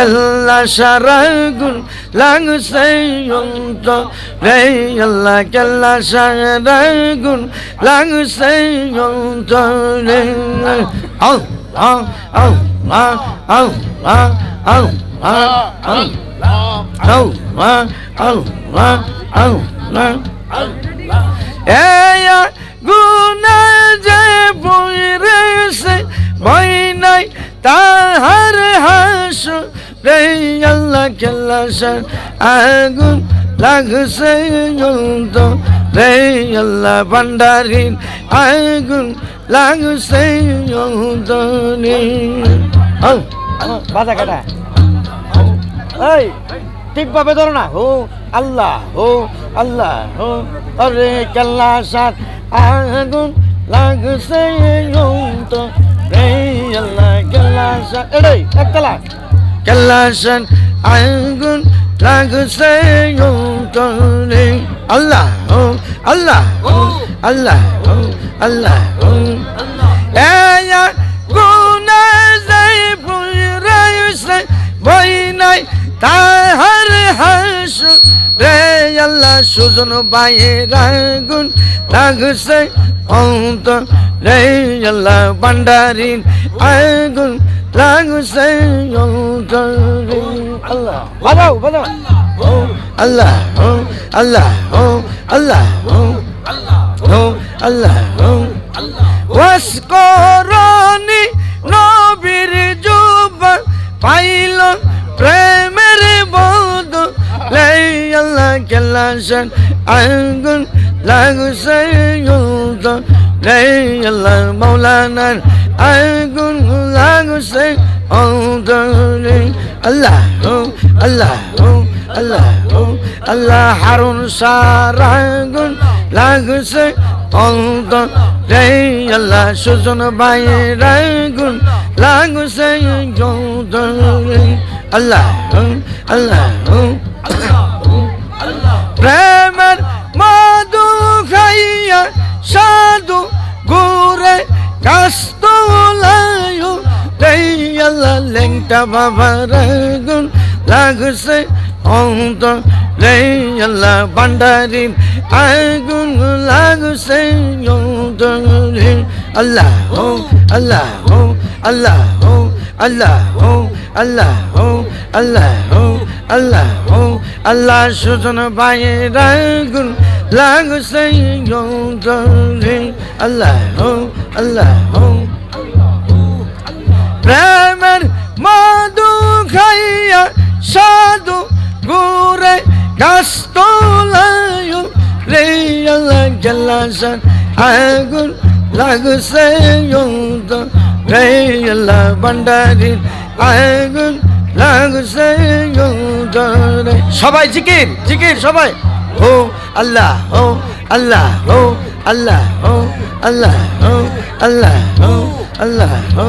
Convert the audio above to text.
আল্লাহ সারাগুন লাগছে অন্ত রে আল্লাহ কাল্লা সারাগুন লাগছে অন্ত রে আউ আউ আউ মা আউ মা আউ মা আউ আউ মা আউ মা আউ মা এই গুনা যে বইরেছে, বই নাই তাহার হাসু। রে আল্লাহ কেল্লা সার আগুন লাগছে জন্ত রে আল্লাহ ভান্ডারিন আগুন লাগছে ও বাধা কাটা এই ঠিকভাবে ধরো না হো আল্লাহ হো আল্লাহ হো আরে কাল্লা সাত আগুন লাগছে তো রে আল্লাহ কাল্লা সাত এটাই এক কালা kalasan agun tagusay yung tone Allah Allah Allah Allah Eya guna zay pulray say boy nay tahar hasu re Allah sujon bay ragun tagusay অন্ত রে আল্লাহ ভান্ডারিন আগুন বাজাও বাজাও আল্লাহ আল্লাহ আল্লাহ আল্লাহ ওয়াস করনি নবীর যুব পাইল প্রেমের বন্ধ লাই আল্লাহ কেলাশন আঙ্গুল লাগু সাইয়ুদ লাই আল্লাহ মাওলানা আগুন লাগছে, অন্তরে। আল্লাহ আল্লাহ আল্লাহ আল্লাহ হারুন সারাগুন লাগছে, অন্তরে। আল্লাহ সুজন বাইরাগুন লাগছে, অন্তরে। আল্লাহ আল্লাহ ঘণ্টা বাবার গুণ লাগছে অন্ত আল্লাহ ভান্ডারি আগুন লাগছে অন্ত আল্লাহ হো আল্লাহ হো আল্লাহ হো আল্লাহ হো আল্লাহ হো আল্লাহ হো আল্লাহ হো আল্লাহ সুজন ভাইয়ের আগুন লাগছে অন্ত আল্লাহ হো আল্লাহ হো মধু খাইয়া সাধু ঘুরে গাছ তোলায়ু রে জল্লাসান আগুন লাগছে রে ভান্ডারির আগুন লাগছে সবাই জিকির জিকির সবাই। ও আল্লাহ ও আল্লাহ ও আল্লাহ ও আল্লাহ ও আল্লাহ ও আল্লাহ ও